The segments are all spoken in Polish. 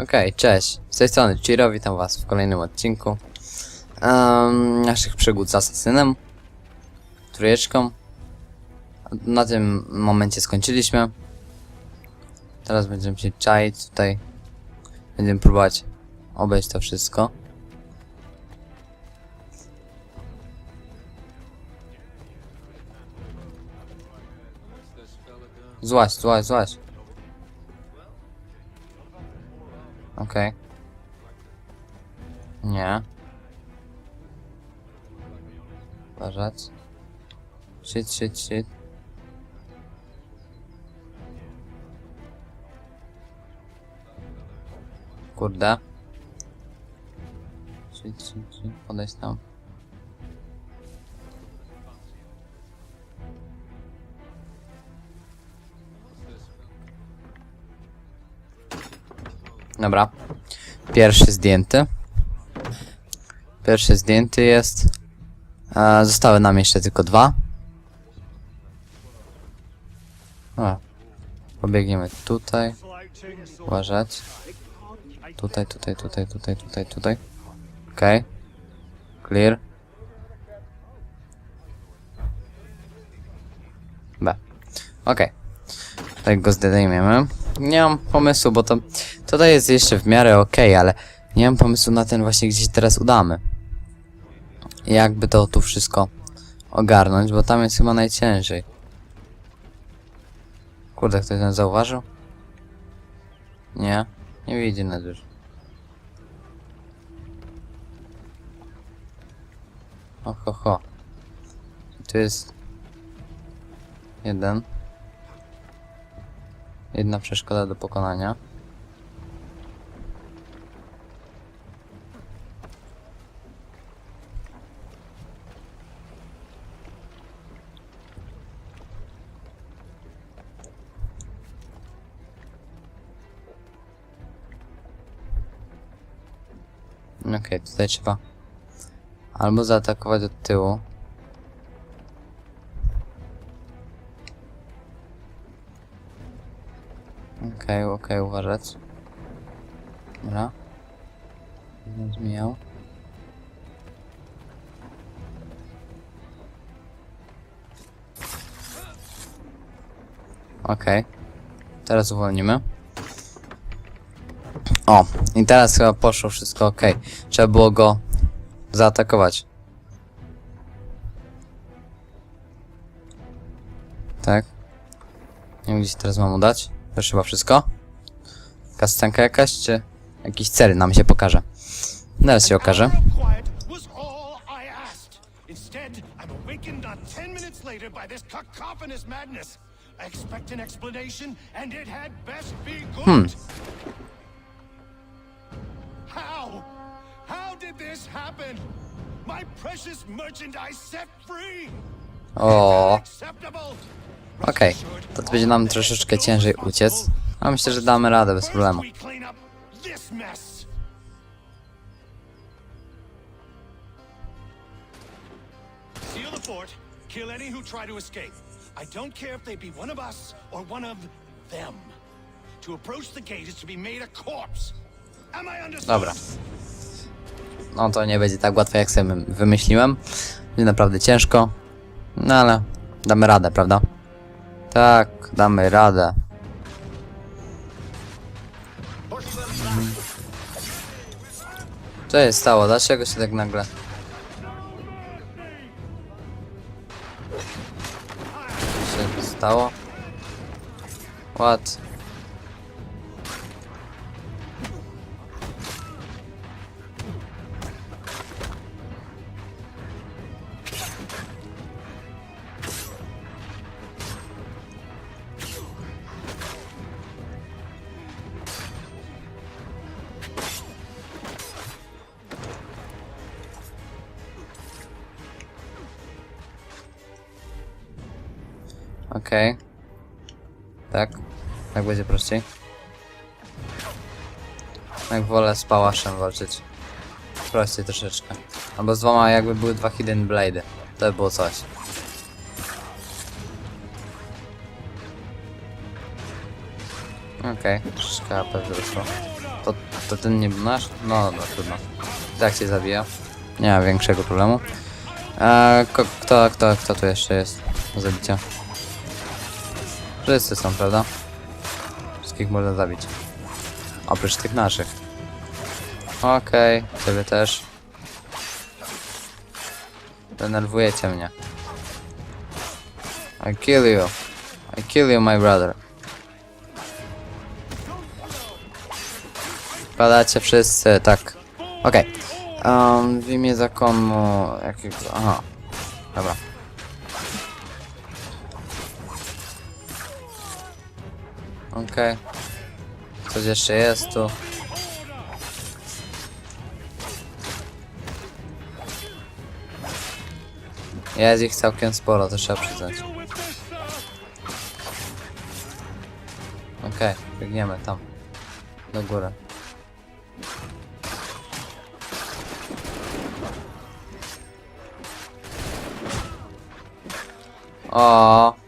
Okej, cześć. Z tej strony Chiro, witam was w kolejnym odcinku um, naszych przygód z asasynem, trójeczką. Na tym momencie skończyliśmy. Teraz będziemy się czaić tutaj. Będziemy próbować obejść to wszystko. Złaź, złaź, złaź. Okej. Nie. Uważać. Shit, shit, shit. Kurde. Shit, shit, shit. Podejść tam. Dobra. Pierwszy zdjęty. Pierwszy zdjęty jest. E, zostały nam jeszcze tylko dwa. O. Pobiegniemy tutaj. Uważać. Tutaj, tutaj, tutaj, tutaj, tutaj, tutaj. Okej. Clear. B. Okej. Tutaj go zdejmiemy. Nie mam pomysłu, bo to tutaj jest jeszcze w miarę okej, ale nie mam pomysłu na ten właśnie, gdzie się teraz udamy. Jakby to tu wszystko ogarnąć, bo tam jest chyba najciężej. Kurde, ktoś nas zauważył? Nie, nie widzi nas już. O ho, ho. Tu jest jeden. Jedna przeszkoda do pokonania. Okej, tutaj trzeba albo zaatakować od tyłu. Okej, okej, uważać. Dobra. Nie zmieniał. Okej. Teraz uwolnimy. O, i teraz chyba poszło wszystko ok. Trzeba było go zaatakować. Tak. Nie wiem, gdzie teraz mam udać. To już chyba wszystko. Kastanka jakaś, czy jakiś cel nam się pokaże. Teraz się okaże. Good. How? How did this happen? My precious merchandise set free. O, Acceptable. Okej. To będzie nam troszeczkę ciężej uciec. A myślę, że damy radę bez problemu. Kill any who try to escape. I don't care if they be one of us or one of them. To approach the gate is to be made a corpse. Am I understood? Dobra. No to nie będzie tak łatwo jak sobie wymyśliłem. Będzie naprawdę ciężko. No ale damy radę, prawda? Tak, damy radę. Co się stało? Dlaczego się tak nagle... Co się stało? What? Okej. Tak. Tak będzie prościej. Jak wolę z pałaszem walczyć. Prościej troszeczkę. Albo z dwoma jakby były dwa hidden blade. To by było coś. Okej, troszeczkę AP wzrosło. To, to ten nie był nasz? No dobra, trudno. I Tak się zabija. Nie ma większego problemu. Eee, ko, kto, kto, kto tu jeszcze jest do zabicia? Wszyscy są, prawda? Wszystkich można zabić. Oprócz tych naszych. Okej, ciebie też. Denerwujecie mnie. I kill you. I kill you, my brother. Padacie wszyscy, tak. Okej. Um, w imię zakonu... Jakiego... Aha. Dobra. Okej. Coś jeszcze jest tu. Jest ich całkiem sporo, to trzeba przyznać. Okej, biegniemy tam. Do góry. O.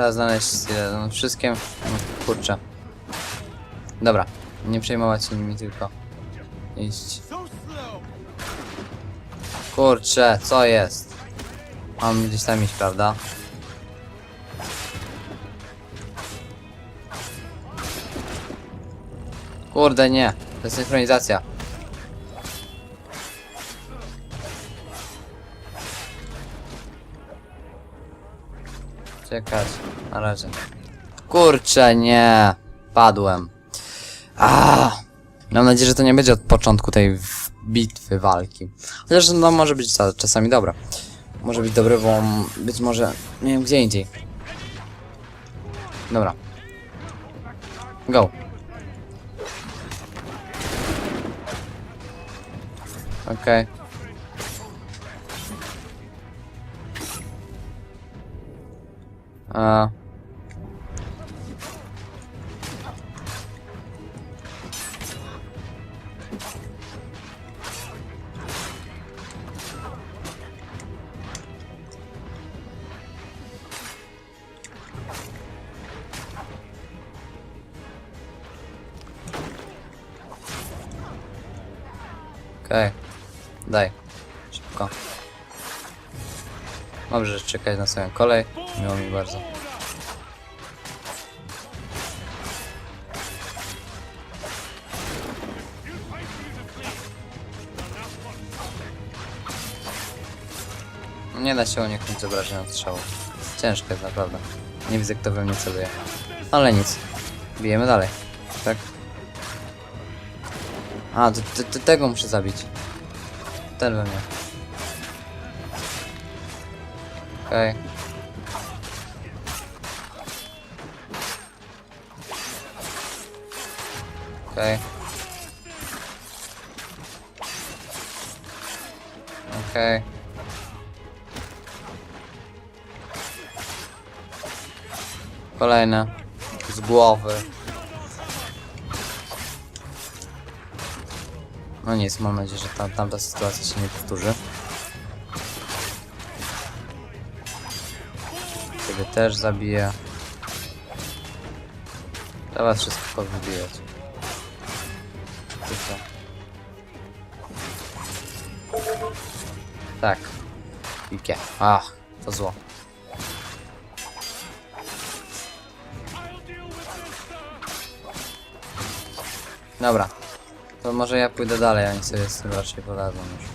Trzeba znaleźć ile, no wszystkie. No, kurczę. Dobra, nie przejmować się nimi tylko. Iść. Kurczę, co jest? Mam gdzieś tam iść, prawda? Kurde, nie. To jest synchronizacja. Czekać. Na razie. Kurczę, nie. Padłem. A. Mam nadzieję, że to nie będzie od początku tej bitwy, walki. Chociaż no może być ca- czasami dobra. Może być dobre, bo być może nie wiem gdzie indziej. Dobra. Go. Okej. A. Okej. Daj. Szybko. Dobrze, czekać na swoją kolej. Miło mi bardzo. Nie da się uniknąć obrażenia od strzału. Ciężko jest naprawdę. Nie widzę kto we mnie celuje. Ale nic. Bijemy dalej. A, to, to, to tego muszę zabić. Ten we mnie. Okej. Okej. Okej. Kolejne. Z głowy. No nic, mam nadzieję, że tam, tamta sytuacja się nie powtórzy. Ciebie też zabiję. Trzeba wszystko powybijać. Tylko. Tak. Ikie. Ach, to zło. Dobra. To może ja pójdę dalej, oni sobie z tym raczej poradzą już.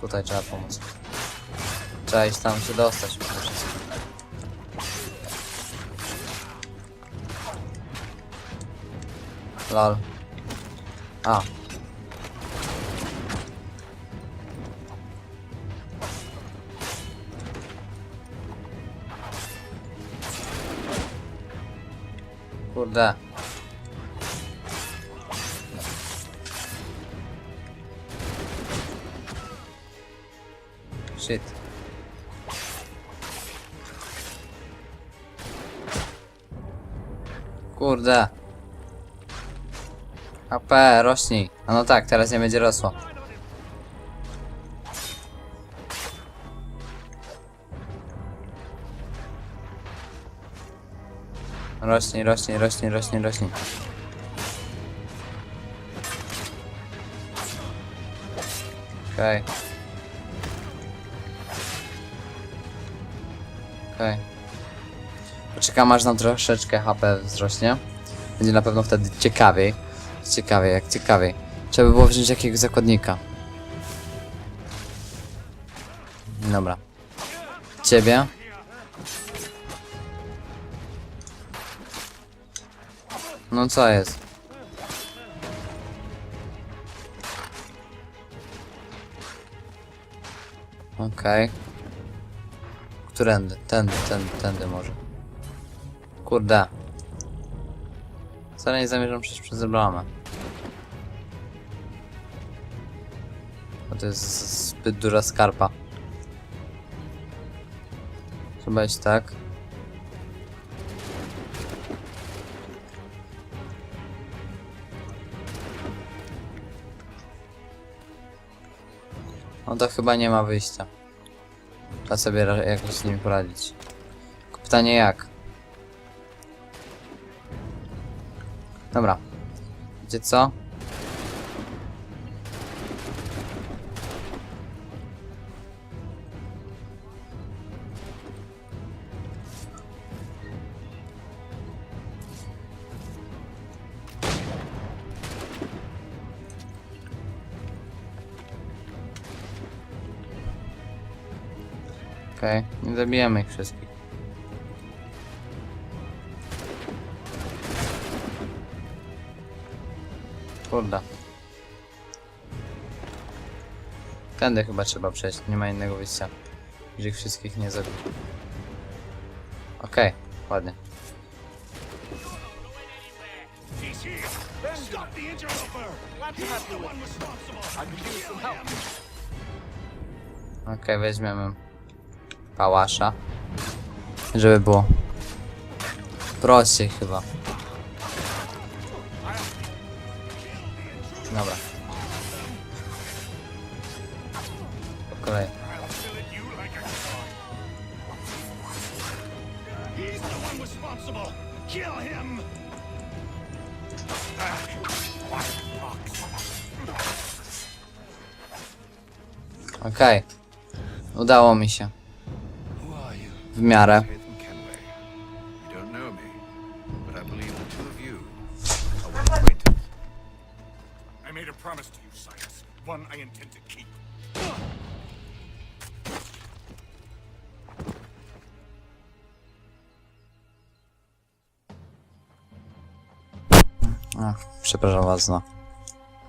Tutaj trzeba pomóc. Trzeba iść tam się dostać przede wszystkim. Lol. A. Kurde. shit. Kurde. AP, rośnij. A no tak, teraz nie będzie rosło. Rośnie, rośnie, rośnie, rośnie, rośnie. Okej. Okay. Okej. Poczekam aż nam troszeczkę HP wzrośnie. Będzie na pewno wtedy ciekawiej. Ciekawiej, jak ciekawiej. Trzeba by było wziąć jakiegoś zakładnika. Dobra. Ciebie. No co jest? Okej. Którędy? Tędy, tędy, tędy może. Kurde. Wcale nie zamierzam przejść przez bramę. Bo to jest zbyt duża skarpa. Trzeba iść tak. No to chyba nie ma wyjścia. Trzeba sobie jakoś z nimi poradzić. Pytanie jak? Dobra. Gdzie co? Okej, nie zabijemy ich wszystkich. Kurde. Tędy chyba trzeba przejść, nie ma innego wyjścia. Że ich wszystkich nie zabiję. Okej, ładnie. Kill him. Okej, weźmiemy pałasza. Żeby było prościej chyba. Dobra. Po kolei. Okej. Udało mi się. W miarę. Ach, przepraszam was za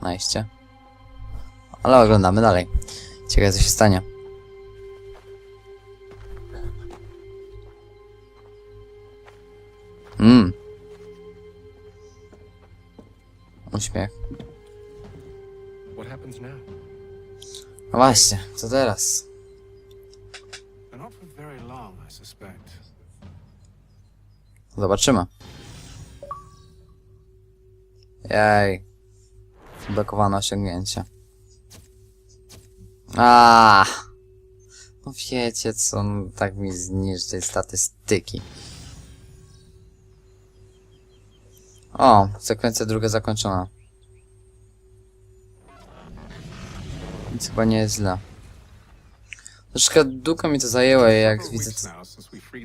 najście. Ale oglądamy dalej. Ciekawe co się stanie. Mmm. Uśmiech. No właśnie, co teraz? Zobaczymy. Jej. Blokowane osiągnięcie. A. No wiecie co, no tak mi zniszczy statystyki. O, sekwencja druga zakończona. Nic chyba nie jest źle. Troszkę długo mi to zajęło, jak widzę...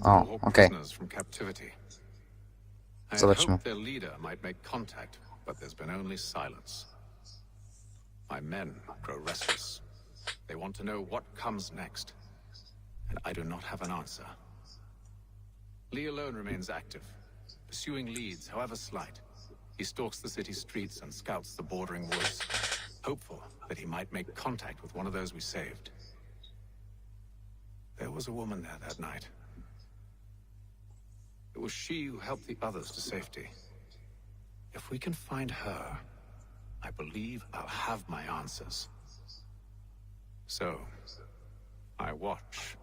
Oh, the Hawk okay. Zobaczmy. My men grow restless. They want to know what comes next, and I do not have an answer. Lee alone remains active, pursuing leads, however slight. He stalks the city streets and scouts the bordering woods, hopeful that he might make contact with one of those we saved. There was a woman there that night. It was she who helped the others to safety. If we can find her, I believe I'll have my answers. So, I watch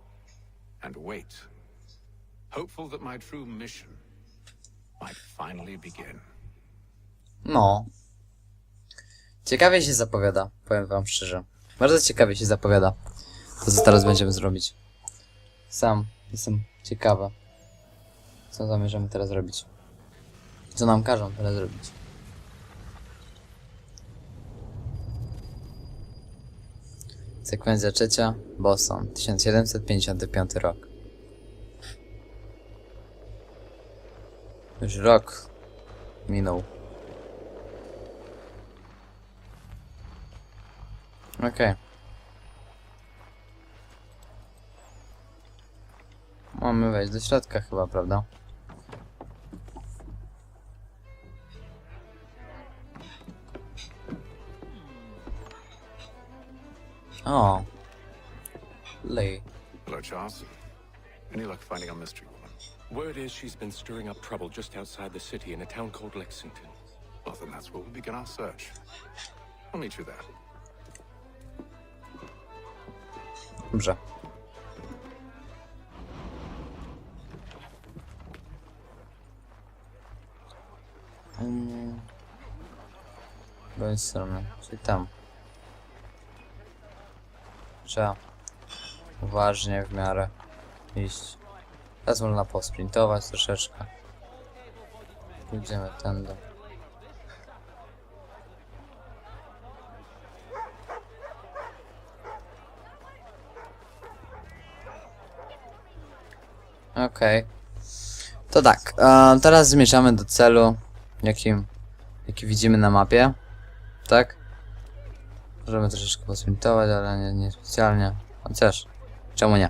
and wait, hopeful that my true mission might finally begin. No. Ciekawie się zapowiada, powiem wam szczerze. Bardzo ciekawie się zapowiada. To co teraz będziemy zrobić. Sam jestem ciekawa. Co zamierzamy teraz robić. Co nam każą teraz zrobić? Sekwencja trzecia, Boston, 1755 rok. Już rok minął. Okej. Mamy wejść do środka chyba, prawda? O. Lee. Hello, Charles. Any luck finding our mystery woman? Word is she's been stirring up trouble just outside the city in a town called Lexington. Well, then that's where we'll begin our search. I'll meet you there. Dobrze. Mm. Bądź strony, czyli tam. Trzeba uważnie w miarę iść. Teraz można posprintować troszeczkę. Pójdziemy tędy. Okej. To tak, teraz zmierzamy do celu, jakim, jaki widzimy na mapie. Tak? Możemy troszeczkę posprintować, ale nie, nie specjalnie. Chociaż, czemu nie?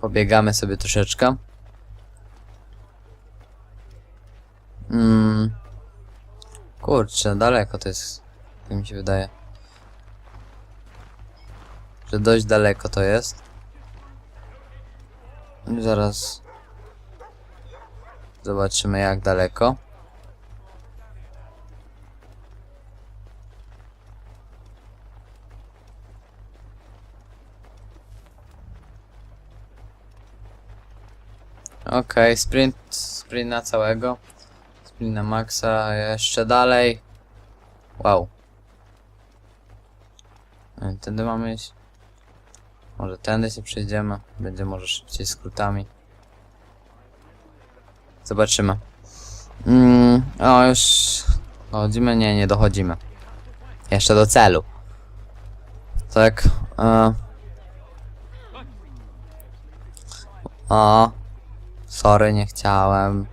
Pobiegamy sobie troszeczkę. Mm. Kurczę, daleko to jest, tak mi się wydaje. Że dość daleko to jest. Zaraz zobaczymy jak daleko. Okej, sprint, sprint na całego. Sprint na maksa, jeszcze dalej. Wow. Tędy mamy iść. Może tędy się przejdziemy. Będzie może szybciej skrótami. Zobaczymy. Mm, o, już dochodzimy? Nie, nie dochodzimy. Jeszcze do celu. Tak. E. O. Sorry, nie chciałem.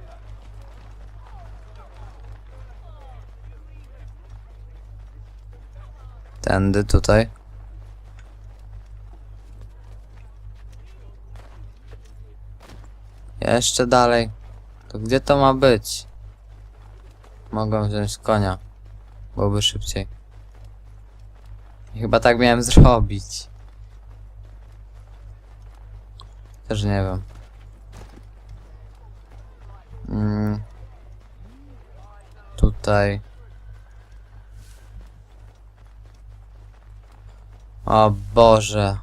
Tędy, tutaj. Jeszcze dalej. To gdzie to ma być? Mogę wziąć konia. Byłoby szybciej. I chyba tak miałem zrobić. Też nie wiem. Mm. Tutaj. O Boże.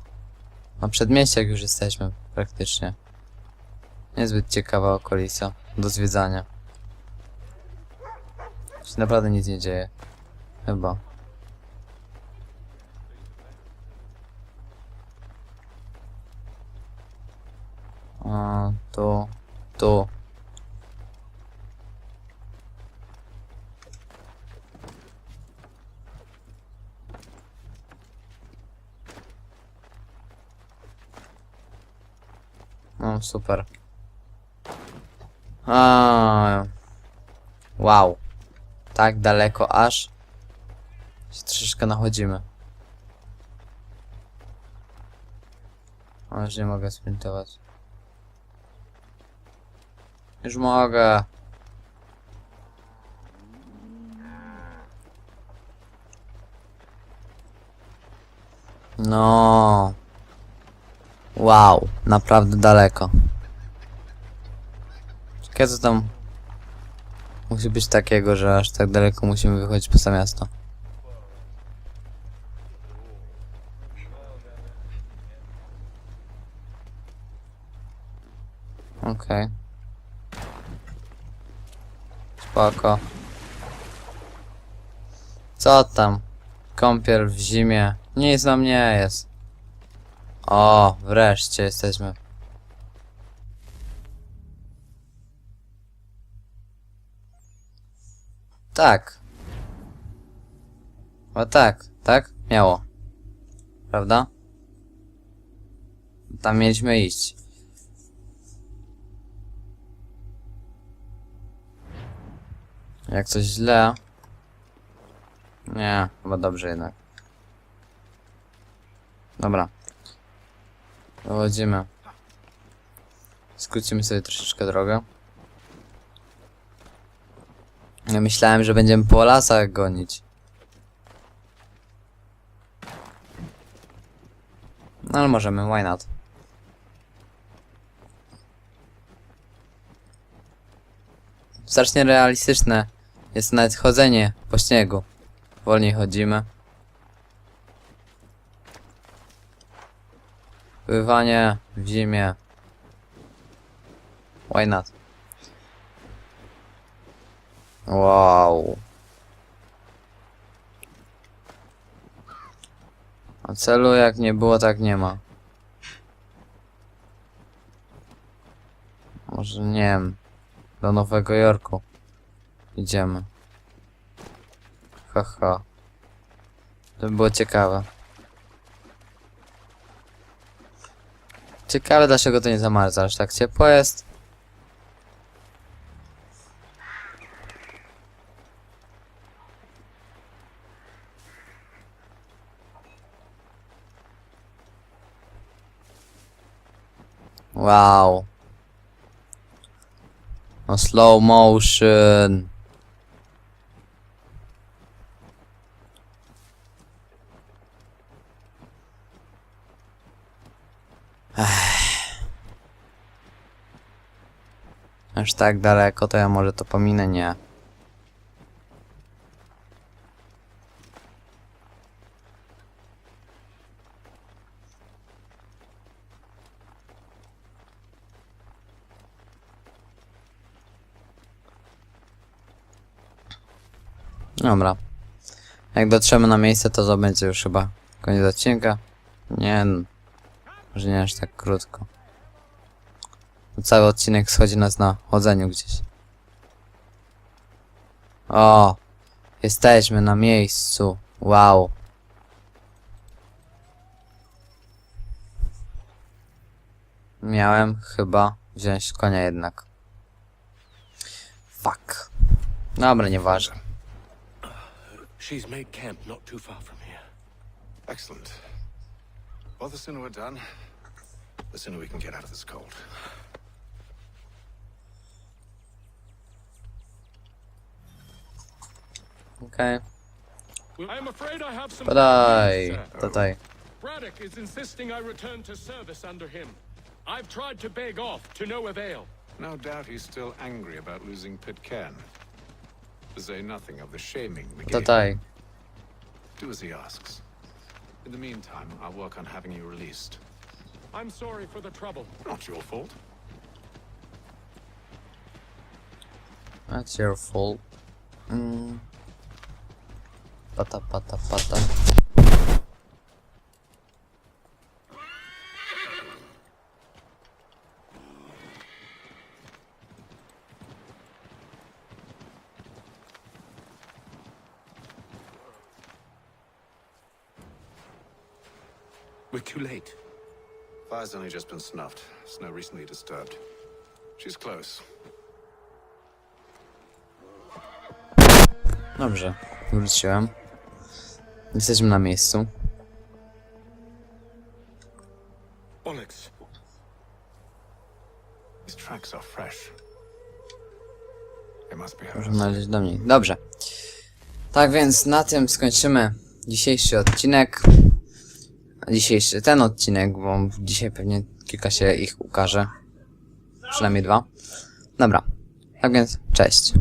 Na przedmieściach już jesteśmy praktycznie. Niezbyt ciekawa okolica do zwiedzania. Się naprawdę nic nie dzieje. Chyba. A, tu, tu. No, super. A, wow. Tak daleko aż się troszeczkę nachodzimy. Już nie mogę sprintować. Już mogę. No. Wow, naprawdę daleko. Co tam musi być takiego, że aż tak daleko musimy wychodzić poza miasto. Okej. Spoko. Co tam? Kąpiel w zimie. Nic nam nie jest. O, wreszcie jesteśmy. Tak. O tak, tak? Miało. Prawda? Tam mieliśmy iść. Jak coś źle. Nie, chyba dobrze jednak. Dobra. Dochodzimy. Skrócimy sobie troszeczkę drogę. Ja myślałem, że będziemy po lasach gonić. No ale możemy, why not? Strasznie realistyczne jest nawet chodzenie po śniegu. Wolniej chodzimy. Pływanie w zimie. Why not? Wow. A celu jak nie było, tak nie ma. Może nie wiem. Do Nowego Jorku. Idziemy. Haha. To by było ciekawe. Ciekawe dlaczego to nie zamarza, aż tak ciepło jest. Wow. No slow motion. Ech. Aż tak daleko, to ja może to pominę, nie. Dobra. Jak dotrzemy na miejsce, to to będzie już chyba koniec odcinka. Nie, n- może nie aż tak krótko. Cały odcinek schodzi nas na chodzeniu gdzieś. O! Jesteśmy na miejscu. Wow. Miałem chyba wziąć konia jednak. Fuck. Dobra, nieważne. She's made camp not too far from here. Excellent. Well, the sooner we're done, the sooner we can get out of this cold. Okay. I'm afraid I have some Podaj. bad news, sir. Tutaj. Braddock is insisting I return to service under him. I've tried to beg off, to no avail. No doubt he's still angry about losing Pitcairn. To say nothing of the shaming we gave him. Tutaj. Do as he asks. In the meantime, I'll work on having you released. I'm sorry for the trouble. Not your fault. That's your fault. Mm. Pata, pata, pata. We're too late. Fire's only just been snuffed. Snow recently disturbed. She's close. Dobrze. Wróciłem. Jesteśmy na miejscu. Bollocks. These tracks are fresh. They must be hers. Możemy należeć do mnie. Dobrze. Tak więc na tym skończymy dzisiejszy odcinek. Dzisiejszy ten odcinek, bo dzisiaj pewnie kilka się ich ukaże. Przynajmniej dwa. Dobra. Tak więc, cześć.